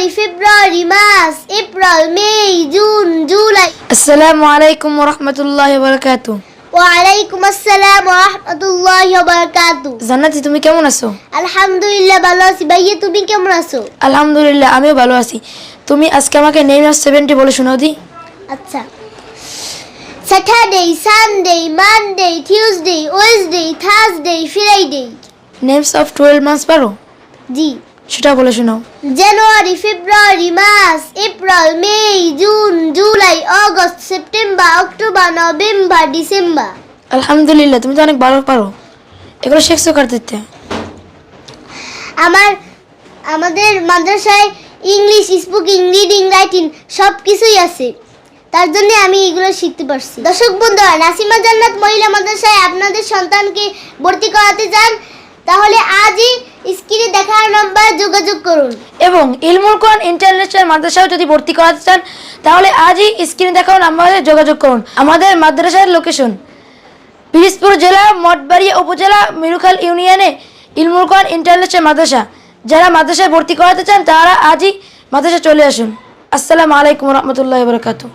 January February March April May June July. আসসালামু আলাইকুম রহমতুল্লাহ বরকাত ওয়ালাইকুম আসসালাম রহমতুল্লাহ বারকাতু জান্নাতি তুমি কেমন আছো? আলহামদুলিল্লাহ ভালো আছি। ভাইয়া তুমি কেমন আছো? আলহামদুলিল্লাহ আমিও ভালো আছি। তুমি আজকে আমাকে নেম অফ সেভেন্টি বলে শোনাও দি। আচ্ছা। Saturday Sunday Monday Tuesday Wednesday Thursday Friday names of twelve months পারো? জি। সেটা বলে শোনাও। January February March April May June July August September October November December. আলহামদুলিল্লাহ তুমি তো অনেক ভালো পারো। এগুলো শিখছো কার দিতে। আমার আমাদের মাদ্রাসায় ইংলিশ স্পিকিং রিডিং রাইটিং সব কিছুই আছে। তার জন্য আমি এগুলো শিখতে পারছি। দর্শক বন্ধুরা নাসিমা জান্নাত মহিলা মাদ্রাসায় আপনাদের সন্তানকে ভর্তি করাতে চান তাহলে আজই যোগাযোগ করুন। এবং ইলমুল কোরআন ইন্টারন্যাশনাল মাদ্রাসাও যদি ভর্তি করাতে চান, তাহলে আজই স্ক্রিনে দেখাও নাম্বারে যোগাযোগ করুন। আমাদের মাদ্রাসার লোকেশন পিরিজপুর জেলা, মঠবাড়িয়া উপজেলা, মিরুখাল ইউনিয়নে ইলমুল কোরআন ইন্টারন্যাশনাল মাদ্রাসা। যারা মাদ্রাসায় ভর্তি করাতে চান, তারা আজই মাদ্রাসা চলে আসুন। আসসালামু আলাইকুম রহমতুল্লাহ বরকাতু